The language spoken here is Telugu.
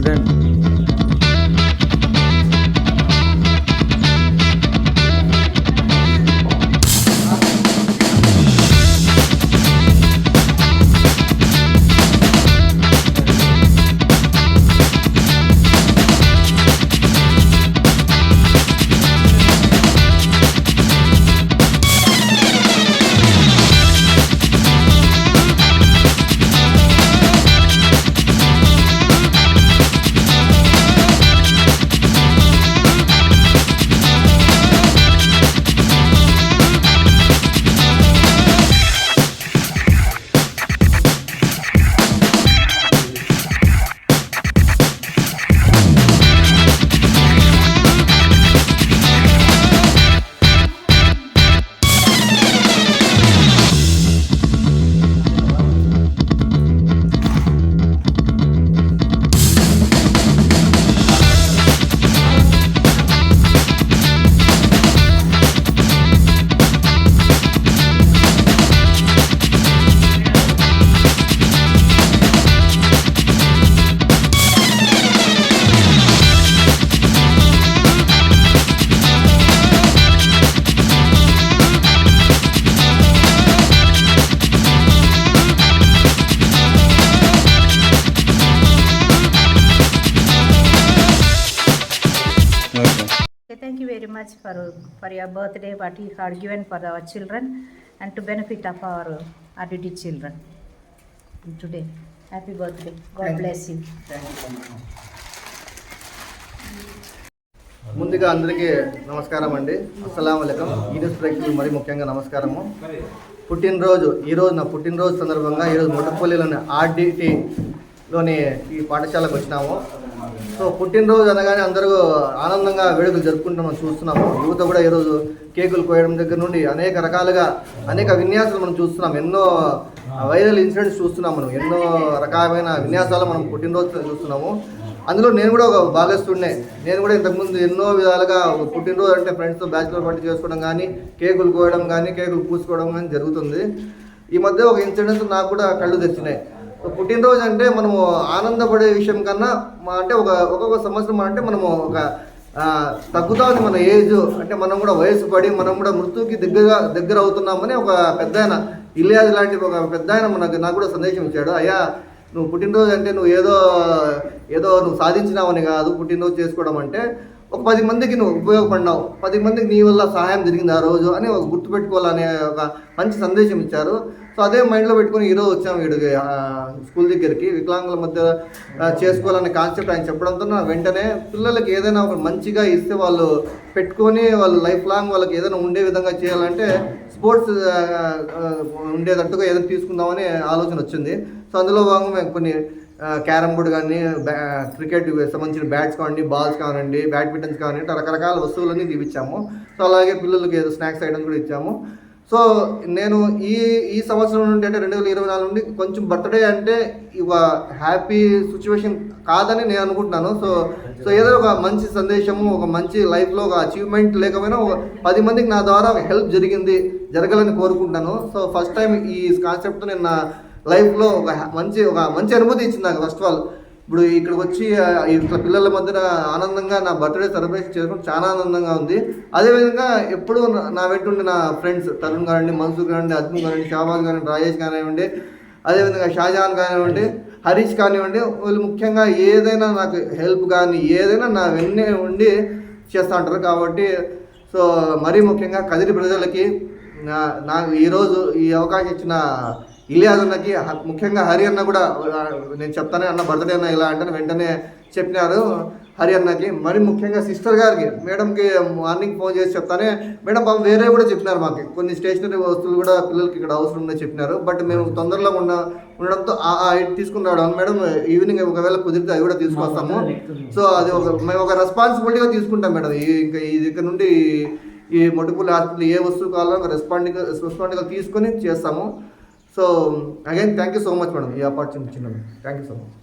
Then. For, for your birthday what you have given for our children and to benefit of our RDD children today. Happy birthday. God Thank you. bless you. ముందుగా అందరికీ నమస్కారం అండి అస్సలం ఈ న్యూస్ ప్రేక్షకులు మరి ముఖ్యంగా నమస్కారము పుట్టినరోజు ఈరోజు నా పుట్టినరోజు సందర్భంగా ఈరోజు మొట్టపల్లిలోని ఆర్డిటిలోని ఈ పాఠశాలకు వచ్చినాము సో పుట్టినరోజు అనగానే అందరూ ఆనందంగా వేడుకలు జరుపుకుంటాం మనం చూస్తున్నాము యువత కూడా ఈరోజు కేకులు కోయడం దగ్గర నుండి అనేక రకాలుగా అనేక విన్యాసాలు మనం చూస్తున్నాం. ఎన్నో వైరల్ ఇన్సిడెంట్స్ చూస్తున్నాం మనం. ఎన్నో రకమైన విన్యాసాలు మనం పుట్టినరోజు చూస్తున్నాము. అందులో నేను కూడా ఒక భాగస్తుడినే నేను కూడా ఇంతకుముందు ఎన్నో విధాలుగా పుట్టినరోజు అంటే ఫ్రెండ్స్తో బ్యాచులర్ పార్టీ చేసుకోవడం కానీ కేకులు కోయడం కానీ కేకులు పూసుకోవడం కానీ జరుగుతుంది. ఈ మధ్య ఒక ఇన్సిడెంట్ నాకు కూడా కళ్ళు తెచ్చినాయి పుట్టినరోజు అంటే మనము ఆనందపడే విషయం కన్నా మా- అంటే ఒక ఒక్కొక్క సంవత్సరం అంటే మనము ఒక తగ్గుతా ఉంది మన ఏజ్ అంటే మనం కూడా వయసు పడి మనం కూడా మృత్యుకి దగ్గరగా దగ్గర అవుతున్నామని ఒక పెద్ద ఆయన ఇలియాజ్ లాంటి ఒక పెద్ద ఆయన మనకు నాకు కూడా సందేశం ఇచ్చాడు. అయ్యా నువ్వు పుట్టినరోజు అంటే నువ్వు ఏదో ఏదో నువ్వు సాధించినావని కాదు పుట్టినరోజు చేసుకోవడం అంటే ఒక పది మందికి నువ్వు ఉపయోగపడినావు పది మందికి నీ వల్ల సహాయం జరిగింది ఆ రోజు అని ఒక గుర్తుపెట్టుకోవాలనే ఒక మంచి సందేశం ఇచ్చారు. సో అదే మైండ్లో పెట్టుకుని ఈరోజు వచ్చాము వీడికి స్కూల్ దగ్గరికి వికలాంగుల మధ్య చేసుకోవాలనే కాన్సెప్ట్ ఆయన చెప్పడంతో నా వెంటనే పిల్లలకి ఏదైనా ఒక మంచిగా ఇస్తే వాళ్ళు పెట్టుకొని వాళ్ళు లైఫ్ లాంగ్ వాళ్ళకి ఏదైనా ఉండే విధంగా చేయాలంటే స్పోర్ట్స్ ఉండేటట్టుగా ఏదైనా తీసుకుందామని ఆలోచన వచ్చింది. సో అందులో భాగంగా మేము కొన్ని క్యారమ్ బోర్డ్ కానీ క్రికెట్ సంబంధించిన బ్యాట్స్ కానివ్వండి బాల్స్ కానివ్వండి బ్యాడ్మింటన్స్ కానివ్వండి రకరకాల వస్తువులన్నీ ఇచ్చాము. సో అలాగే పిల్లలకి ఏదో స్నాక్స్ ఐటమ్స్ కూడా ఇచ్చాము. సో నేను ఈ ఈ సంవత్సరం నుండి అంటే రెండు వేల ఇరవై నాలుగు నుండి కొంచెం బర్త్డే అంటే ఇవ హ్యాపీ సిచ్యువేషన్ కాదని నేను అనుకుంటున్నాను. సో సో ఏదో ఒక మంచి సందేశము ఒక మంచి లైఫ్లో ఒక అచీవ్మెంట్ లేకపోయినా ఒక పది మందికి నా ద్వారా హెల్ప్ జరిగింది జరగాలని కోరుకుంటున్నాను. సో ఫస్ట్ టైం ఈ కాన్సెప్ట్తో నేను నా లైఫ్లో ఒక మంచి ఒక మంచి అనుభూతి ఇచ్చింది నాకు ఫస్ట్ ఆఫ్ ఆల్ ఇప్పుడు ఇక్కడికి వచ్చి ఇట్లా పిల్లల మధ్యన ఆనందంగా నా బర్త్డే సెలబ్రేషన్ చేసుకోవడం చాలా ఆనందంగా ఉంది. అదేవిధంగా ఎప్పుడూ నా- వెంటుండి నా ఫ్రెండ్స్ తరుణ్ కానివ్వండి మన్సూర్ కానివ్వండి అద్భుత్ కానివ్వండి షాబాజ్ కానివ్వండి రాజేష్ కానివ్వండి అదేవిధంగా షాజహాన్ కానివ్వండి హరీష్ కానివ్వండి వీళ్ళు ముఖ్యంగా ఏదైనా నాకు హెల్ప్ కానీ ఏదైనా నా వెన్నే ఉండి చేస్తూ ఉంటారు కాబట్టి సో మరీ ముఖ్యంగా కదిరి ప్రజలకి నా నాకు ఈరోజు ఈ అవకాశం ఇచ్చిన ఇలియాజ్ అన్నకి ముఖ్యంగా హరి అన్న కూడా నేను చెప్తానే అన్న బర్త్డే అన్న ఇలా అంటే వెంటనే చెప్పినారు హరి అన్నకి మరి ముఖ్యంగా సిస్టర్ గారికి మేడంకి మార్నింగ్ ఫోన్ చేసి చెప్తానే మేడం పాపం వేరే కూడా చెప్పినారు మాకు. కొన్ని స్టేషనరీ వస్తువులు కూడా పిల్లలకి ఇక్కడ అవసరం ఉందని చెప్పినారు. బట్ మేము తొందరలో ఉన్న ఉండడంతో తీసుకుని రావడం మేడం ఈవినింగ్ ఒకవేళ కుదిరితే అది కూడా తీసుకొస్తాము. సో అది ఒక మేము ఒక రెస్పాన్సిబిలిటీగా తీసుకుంటాం మేడం. ఈ ఇంకా ఈ దగ్గర నుండి ఈ మొటిపూలి హాస్పిటల్ ఏ వస్తువు కావాలో ఒక రెస్పాండింగ్ తీసుకొని చేస్తాము. So again thank you so much madam ఈ opportunity thank you so much